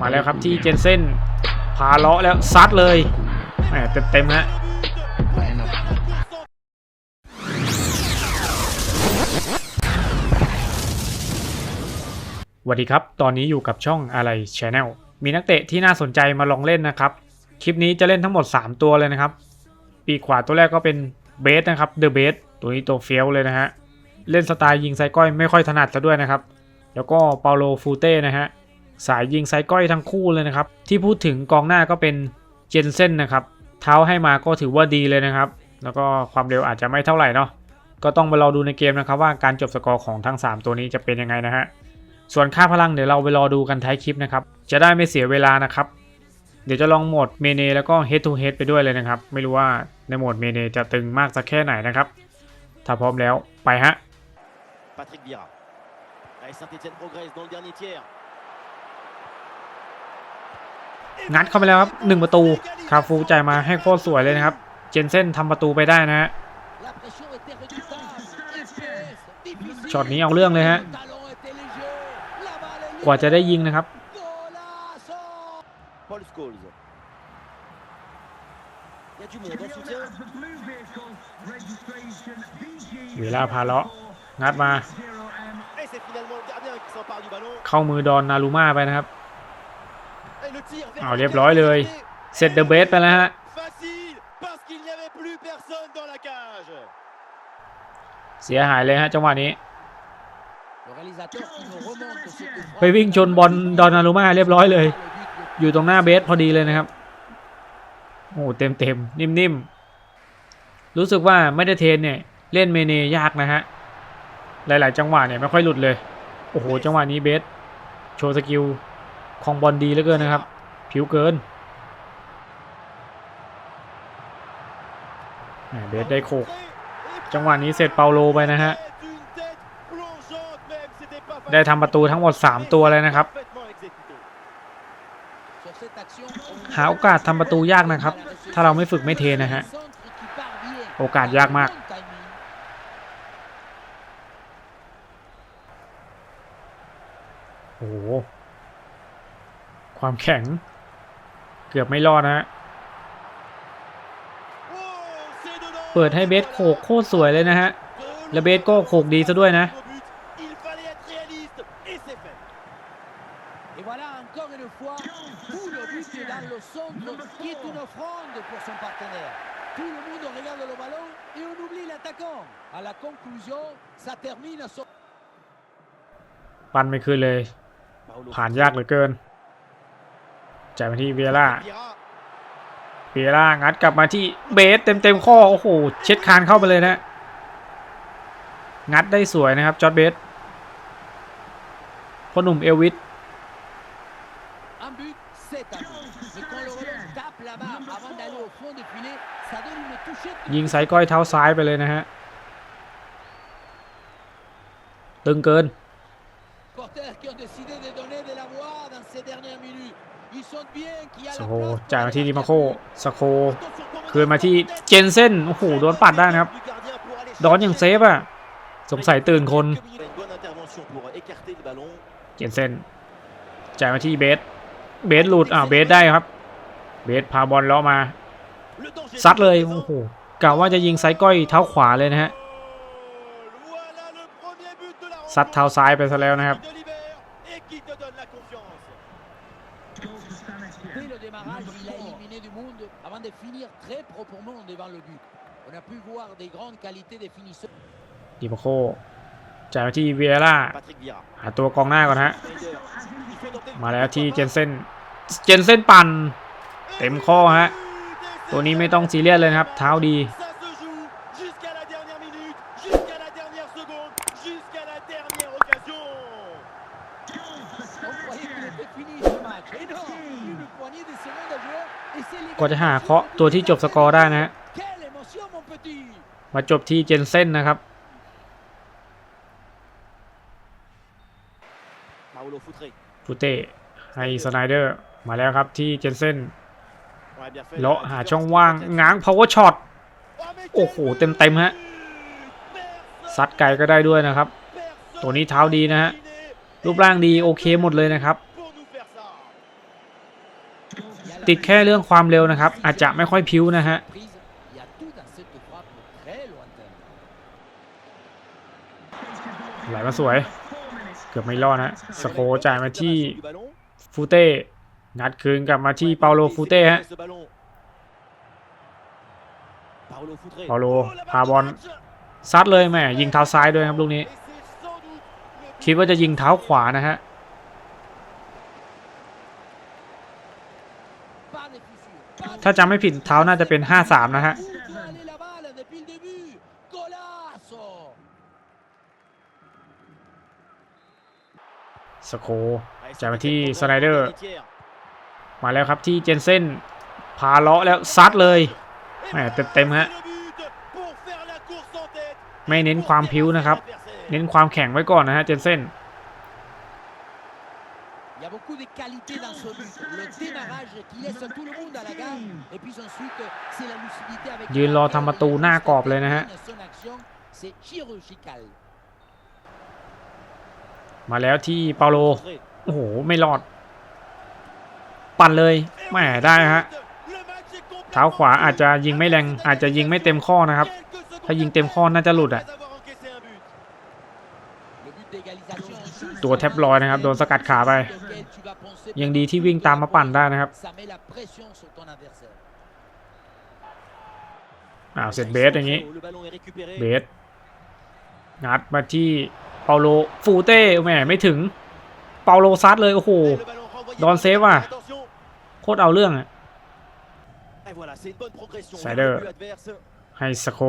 มาแล้วครับที่เจนเซ่นพาเลาะแล้วซัดเลยแหมเต็มๆฮะสวัสดีครับ ตอนนี้อยู่กับช่องอะไร Channel มีนักเตะที่น่าสนใจมาลองเล่นนะครับ คลิปนี้จะเล่นทั้งหมด 3 ตัวเลยนะครับ ปีขวาตัวแรกก็เป็นเบสนะครับเดอะเบสตัวนี้ตัวเฟี้ยวเลยนะฮะ เล่นสไตล์ยิงไซก้อยไม่ค่อยถนัดซะด้วยนะครับ แล้วก็เปาโลฟูเต้นะฮะ สายยิงไซก้อยทั้งคู่เลยนะครับ ที่พูดถึงกองหน้าก็เป็นเจนเซ่นนะครับ เท้าให้มาก็ถือว่าดีเลยนะครับ แล้วก็ความเร็วอาจจะไม่เท่าไหร่เนาะก็ต้องไปรอดูในเกมนะครับว่าการจบสกอร์ของทั้ง 3 ตัวนี้จะเป็นยังไงนะฮะส่วนค่าพลังเดี๋ยวเราไปรอดูกันท้ายคลิปนะครับ จะได้ไม่เสียเวลานะครับ เดี๋ยวจะลองโหมดเมเนแล้วก็ head to head ไปด้วยเลยนะครับ ไม่รู้ว่าในโหมดเมเนจะตึงมากสักแค่ไหนนะครับ ถ้าพร้อมแล้วไปฮะ Patrick Vieira. Allez, Saint-Etienne progresse dans le dernier tiers. งัดเข้าไปแล้วครับหนึ่งประตูคาฟูใจมาให้โคตรสวยเลยนะครับ เจนเซนทำประตูไปได้นะฮะช็อตนี้เอาเรื่องเลยฮะกว่าจะได้ยิงนะครับเวลาพาเลาะงัดมา เข้ามือดอนนารูมาไปนะครับ Et le tir vers เอา la เรียบร้อยเลยเสร็จเดอะเบสไปแล้วฮะ Facile parce qu'il n'y avait plus personne dans la cage. เสียหายเลยฮะจังหวะนี้ Le réalisateur qui nous remonte ce coup franc. ไปวิ่งชนบอลดอนนารูมาเรียบร้อยเลย Le but, le อยู่ตรงหน้าเบสพอดีเลยนะครับโอ้โหเต็มเต็มๆนิ่มๆ รู้สึกว่าไม่ได้เทรนเนี่ย เล่นเมเนยากนะฮะ หลายๆ จังหวะเนี่ยไม่ค่อยหลุดเลย โอ้โห จังหวะนี้เบส โชว์สกิลของบอลดีเหลือเกินนะครับ ผิวเกินเบสได้โขกจังหวะนี้เสร็จเปาโลไปนะฮะ ได้ทำประตูทั้งหมด 3 ตัวเลยนะครับ หาโอกาสทำประตูยากนะครับ ถ้าเราไม่ฝึกไม่เทนะฮะ โอกาสยากมากโอ้โห ความแข็ง กือบไม่รอดนะฮะเปิดให้เบสโขกโคตรสวยเลยนะฮะ และเบสก็โขกดีซะด้วยนะ Il fallait être réaliste et c'est fait. Et voilà encore une fois, tout le but est dans le centre, qui est une offrande pour son partenaire. Tout le monde regarde le ballon et on oublie l'attaquant. À la conclusion, ça termine à son... ปันไม่คืนเลย Paolo ผ่านยากเหลือเกิน จ่ายมาที่เวียร่าเวียร่างัดกลับมาที่เบสเต็มเต็มๆข้อโอ้โหเช็ดคานเข้าไปเลยนะงัดได้สวยนะครับจอร์ดเบสพ่อหนุ่มเอลวิสยิงไซก้อยเท้าซ้ายไปเลยนะฮะ ตึงเกิน Porteurs qui ont décidé de donner de la voix dans ces dernières minutes. Ils sentent bien qu'il y a ส la โค place จ่าย pour มาที่ les ดิมาโค attaquants. สโคคืนมาที่เจนเซ่นโอ้โหโดนปัดได้นะครับดอนอย่างเซฟอะสงสัยตื่นคน Une bonne intervention pour écarter le ballon. เจนเซ่นจ่ายมาที่เบสเบสหลุดอ่าวเบสได้ครับ เบสพาบอลเลาะมา Le danger ซัดเลยโอ้โหกะว่าจะยิงไซก้อยเท้าขวาเลยนะฮะ Voilà le premier but de la ซัดเท้าซ้ายไปซะแล้วนะครับ de Libert et qui te donne la confiance. Dès le démarrage, il a éliminé du monde avant de finir très proprement devant le but. On a pu voir des grandes qualités des finisseurs. ดิมาโคจ่ายมาที่เวียร่า Patrick Vieira. หาตัวกองหน้าก่อนฮะ Schneider. Il fait tenter le มาแล้วที่เจน contre. เซ่นเจนเซ่นปั่น เต็มข้อฮะ ตัวนี้ไม่ต้องซีเรียสเลยนะครับ เท้าดี Ça se joue jusqu'à la dernière minute, jusqu'à la dernière seconde, jusqu'à la dernière occasion. On croyait qu'il était fini ce match. Et non, une poignée de secondes à jouer. Et c'est ก ว่าจะหาเคาะตัวที่จบสกอร์ได้นะฮะ Quelle émotion, mon petit มาจบที่เจนเซ่นนะครับ Paolo Foutré. ฟูเต้ให้สไนเดอร์มาแล้วครับที่เจนเซ่น Ouais, bien fait. เลาะหาช่องว่างง้าง power shot Oh, mais โอ้โหเต็มเต็มๆฮะซัดไกลก็ได้ด้วยนะครับ ตัวนี้เท้าดีนะฮะรูปร่างดีโอเคหมดเลยนะครับ Pour nous faire ça. ติดแค่เรื่องความเร็วนะครับ อาจจะไม่ค่อยพิ้วนะฮะไหลมาสวย เกือบไม่รอดนะสโคจ่ายมาที่ฟูเต้งัดคืนกลับมาที่เปาโลฟูเต้ฮะ Ce ballon. Paolo Foutré. Paolo, Oh, la balle พาบอลซัดเลยแหมยิงเท้าซ้ายด้วยครับลูกนี้ คิดว่าจะยิงเท้าขวานะฮะ Pas de fissure, pas de ถ้าจำไม่ผิดเท้าน่าจะเป็น 5-3 นะฮะ สโคจ่ายมาที่สไนเดอร์ มาแล้วครับที่เจนเซนพาเลาะแล้วซัดเลยแหมเต็มๆฮะ ไม่เน้นความผิวนะครับ เน้นความแข็งไว้ก่อนนะฮะเจนเซน beaucoup de qualité dans ce but. Le démarrage qui laisse tout le monde à la gare. Et puis ensuite, c'est la lucidité avec ยืนรอทำประตูหน้ากรอบเลยนะฮะ Son action, c'est chirurgical. มาแล้วที่เปาโล Foutré. โอ้โห ไม่รอด ปั่นเลยแหมได้ฮะ Le match est complètement เท้าขวาอาจจะยิงไม่แรง อาจจะยิงไม่เต็มข้อนะครับ ถ้ายิงเต็มข้อน่าจะหลุดอะ ตัวแทบลอยนะครับ โดนสกัดขาไป auquel tu vas penser ยังดีที่วิ่งตามมาปั่นได้นะครับ Ça met la pression sur ton adversaire. อ้าวเสร็จเบสอย่างนี้ Le ballon est récupéré. เบสงัดมาที่เปาโลฟูเต้แหมไม่ถึง เปาโลซัดเลยโอ้โห Et le ballon renvoyé Dans le par- save, ah. Attention. โคตรเอาเรื่องอะ Et voilà, c'est une bonne progression. Snyder. vers le but adverse. ให้สโค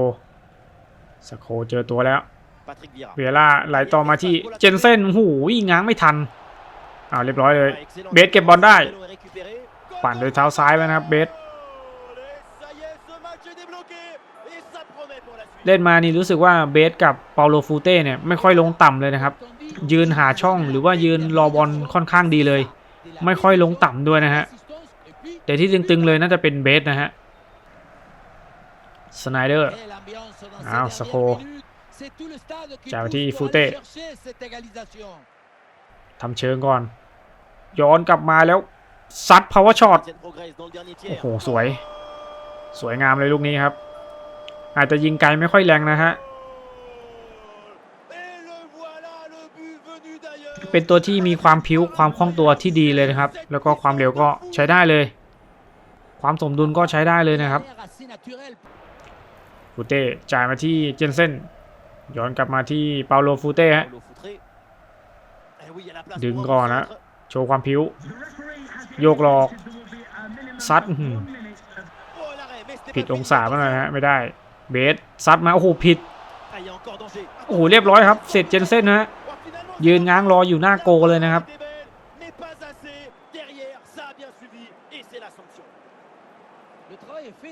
สโคเจอตัวแล้ว Patrick Vieira. เวียร่าไหลต่อมาที่เจนเซ่นโอ้โหูยง้างไม่ทันอ้าวเรียบร้อยเลย Ah, excellent. Bết kẹp bóng đây. Le ballon est récupéré. ปั่นโดยเท้าซ้ายไปนะครับเบส Et ça y est, ce match est débloqué. Et ça promet pour la suite. เล่นมานี่รู้สึกว่าเบสกับเปาโลฟูเต้เนี่ยไม่ค่อยลงต่ำเลยนะครับ ยืนหาช่องหรือว่ายืนรอบอลค่อนข้างดีเลย ไม่ค่อยลงต่ำด้วยนะฮะแต่ที่ตึงๆเลยน่าจะเป็นเบสนะฮะสไนเดอร์อ้าว Sakho จ่ายมาที่ Fouté ทำเชิงก่อน ย้อนกลับมาแล้วซัดพาวเวอร์ช็อต Etienne progresse dans le dernier โอ้ tiers. โห สวย สวยงามเลยลูกนี้ครับ อาจจะยิงไกลไม่ค่อยแรงนะฮะ Et le voilà, le but venu d'ailleurs. เป็นตัวที่มีความพิ้วความคล่องตัวที่ดีเลยนะครับ แล้วก็ความเร็วก็ใช้ได้เลย ความสมดุลก็ใช้ได้เลยนะครับฟูเต้จ่ายมาที่เจนเซ่น ย้อนกลับมาที่เปาโลฟูเต้ฮะ Paulo Foutré. Eh oui, il y a la place ดึง pour un ก่อน bon นะ centre. โชว์ความพิ้วโยกหลอก ซัดอื้อหือ Oh, l'arrêt, mais c'était ผิด pas อง fini. ศาไปหน่อยฮะ ไม่ได้ เบสซัดมา โอ้โห ผิด Ah, il y a encore danger. โอ้โห เรียบร้อยครับ เสร็จเจนเซ่นนะฮะ Oh, finalement, ยืนง้างรออยู่หน้าโกเลยนะครับ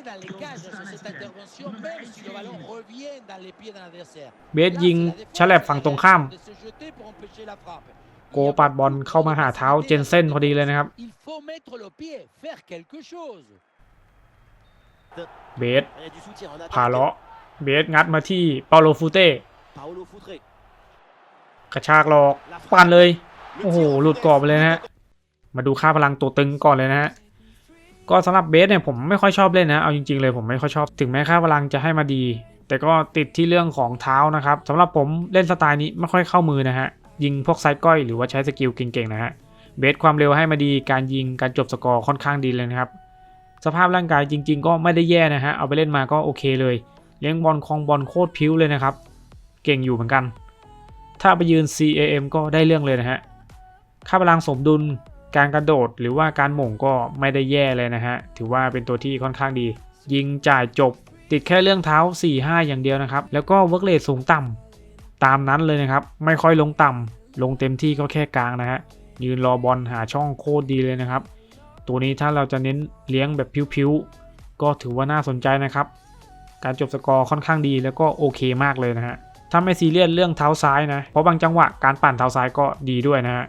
dans les cages sur cette intervention, même si le ballon revient dans les pieds de l'adversaire. เบสยิงฉลับฝั่งตรงข้าม De se jeter pour empêcher la frappe. โกปัดบอลเข้ามาหาเท้าเจนเซ่นพอดีเลยนะครับ Il faut mettre le pied, faire quelque chose. เบส Il y a du soutien en พา attaque. เลาะเบสงัดมาที่เปาโลฟูเต้ Paolo Foutré. กระชากหลอกปั่นเลย โอ้โห หลุดกรอบไปเลยนะฮะ มาดูค่าพลังตัวตึงก่อนเลยนะฮะ ก็สำหรับเบสเนี่ยผมไม่ค่อยชอบเล่นนะ เอาจริงๆเลยผมไม่ค่อยชอบ ถึงแม้ค่าพลังจะให้มาดี แต่ก็ติดที่เรื่องของเท้านะครับสำหรับผมเล่นสไตล์นี้ไม่ค่อยเข้ามือนะฮะ ยิงพวกไซด์ก้อยหรือว่าใช้สกิลเก่งๆนะฮะ เบสความเร็วให้มาดี การยิง การจบสกอร์ค่อนข้างดีเลยนะครับ สภาพร่างกายจริง ๆ ก็ไม่ได้แย่นะฮะ เอาไปเล่นมาก็โอเคเลย เลี้ยงบอลคลองบอลโคตรพิ้วเลยนะครับ เก่งอยู่เหมือนกัน ถ้าไปยืน CAM ก็ได้เรื่องเลยนะฮะ ค่าพลังสมดุล การกระโดดหรือว่าการหม่งก็ไม่ได้แย่เลยนะฮะ ถือว่าเป็นตัวที่ค่อนข้างดี ยิงจ่ายจบ ติดแค่เรื่องเท้า 4-5 อย่างเดียวนะครับ แล้วก็เวิร์กเลทสูงต่ำตามนั้นเลยนะครับ ไม่ค่อยลงต่ำลงเต็มที่ก็แค่กลางนะฮะ ยืนรอบอลหาช่องโคตรดีเลยนะครับ ตัวนี้ถ้าเราจะเน้นเลี้ยงแบบพิ้วๆ ก็ถือว่าน่าสนใจนะครับ การจบสกอร์ค่อนข้างดีแล้วก็โอเคมากเลยนะฮะถ้าไม่ซีเรียสเรื่องเท้าซ้ายนะ เพราะบางจังหวะการปั่นเท้าซ้ายก็ดีด้วยนะฮะ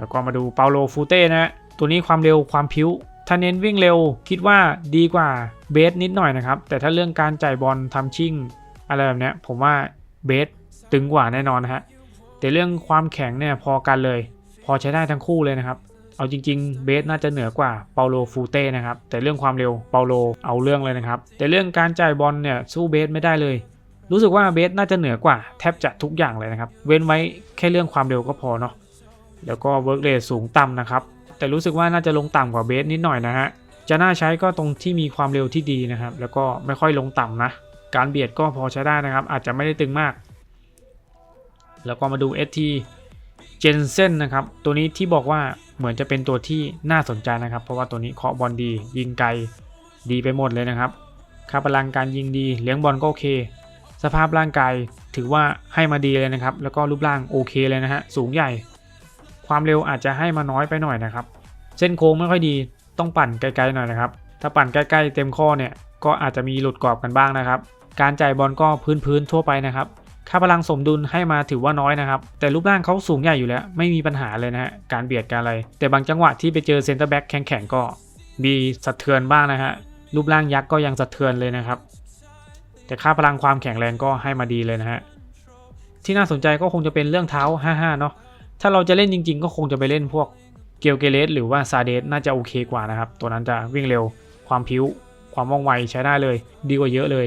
แล้วก็มาดูเปาโลฟูเต้นะฮะตัวนี้ความเร็วความพิ้วถ้าเน้นวิ่งเร็วคิดว่าดีกว่าเบสนิดหน่อยนะครับ แต่ถ้าเรื่องการจ่ายบอลทำชิ่งอะไรแบบนี้ผมว่าเบสตึงกว่าแน่นอนนะฮะแต่เรื่องความแข็งเนี่ยพอกันเลย พอใช้ได้ทั้งคู่เลยนะครับ เอาจริง ๆ เบสน่าจะเหนือกว่าเปาโลฟูเต้นะครับ แต่เรื่องความเร็วเปาโลเอาเรื่องเลยนะครับ แต่เรื่องการจ่ายบอลเนี่ยสู้เบสไม่ได้เลย รู้สึกว่าเบสน่าจะเหนือกว่าแทบจะทุกอย่างเลยนะครับ เว้นไว้แค่เรื่องความเร็วก็พอเนาะ แล้วก็เวิร์กเรทสูงต่ำนะครับ แต่รู้สึกว่าน่าจะลงต่ำกว่าเบสนิดหน่อยนะฮะ จะน่าใช้ก็ตรงที่มีความเร็วที่ดีนะครับ แล้วก็ไม่ค่อยลงต่ำนะ การเบียดก็พอใช้ได้นะครับ อาจจะไม่ได้ตึงมาก แล้วก็มาดู ST เจนเซนนะครับ ตัวนี้ที่บอกว่าเหมือนจะเป็นตัวที่น่าสนใจนะครับ เพราะว่าตัวนี้เคาะบอลดี ยิงไกลดีไปหมดเลยนะครับค่าพลังการยิงดี เลี้ยงบอลก็โอเค สภาพร่างกายถือว่าให้มาดีเลยนะครับ แล้วก็รูปร่างโอเคเลยนะฮะ สูงใหญ่ ความเร็วอาจจะให้มาน้อยไปหน่อยนะครับ เส้นโค้งไม่ค่อยดีต้องปั่นไกลๆหน่อยนะครับ ถ้าปั่นใกล้ๆเต็มข้อเนี่ยก็อาจจะมีหลุดกรอบกันบ้างนะครับ การจ่ายบอลก็พื้นๆทั่วไปนะครับค่าพลังสมดุลให้มาถือว่าน้อยนะครับ แต่รูปร่างเขาสูงใหญ่อยู่แล้ว ไม่มีปัญหาเลยนะฮะ การเบียดการอะไร แต่บางจังหวะที่ไปเจอเซนเตอร์แบ็กแข็งๆก็มีสะเทือนบ้างนะฮะ รูปร่างยักษ์ก็ยังสะเทือนเลยนะครับ แต่ค่าพลังความแข็งแรงก็ให้มาดีเลยนะฮะ ที่น่าสนใจก็คงจะเป็นเรื่องเท้า 55 เนาะ ถ้าเราจะเล่นจริง ๆ ก็คงจะไปเล่นพวกเกลเกเลสหรือว่าซาเดสน่าจะโอเคกว่านะครับ ตัวนั้นจะวิ่งเร็วความพิ้ว ความว่องไวใช้ได้เลย ดีกว่าเยอะเลย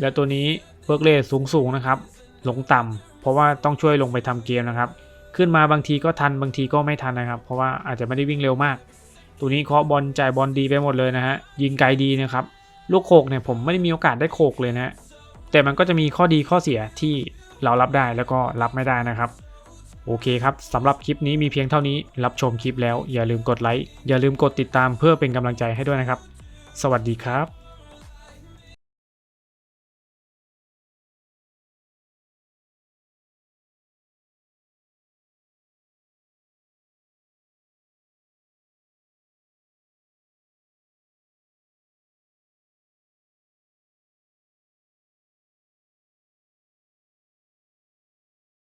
แล้วตัวนี้เวิร์กเรทสูงๆนะครับ ลงต่ำเพราะว่าต้องช่วยลงไปทำเกมนะครับ ขึ้นมาบางทีก็ทันบางทีก็ไม่ทันนะครับ เพราะว่าอาจจะไม่ได้วิ่งเร็วมาก ตัวนี้เคาะบอลจ่ายบอลดีไปหมดเลยนะฮะยิงไกลดีนะครับลูกโขกเนี่ยผมไม่ได้มีโอกาสได้โขกเลยนะแต่มันก็จะมีข้อดีข้อเสียที่เรารับได้แล้วก็รับไม่ได้นะครับ โอเคครับสำหรับคลิปนี้มีเพียงเท่านี้รับชมคลิปแล้วอย่าลืมกดไลค์อย่าลืมกดติดตามเพื่อเป็นกำลังใจให้ด้วยนะครับ สวัสดีครับ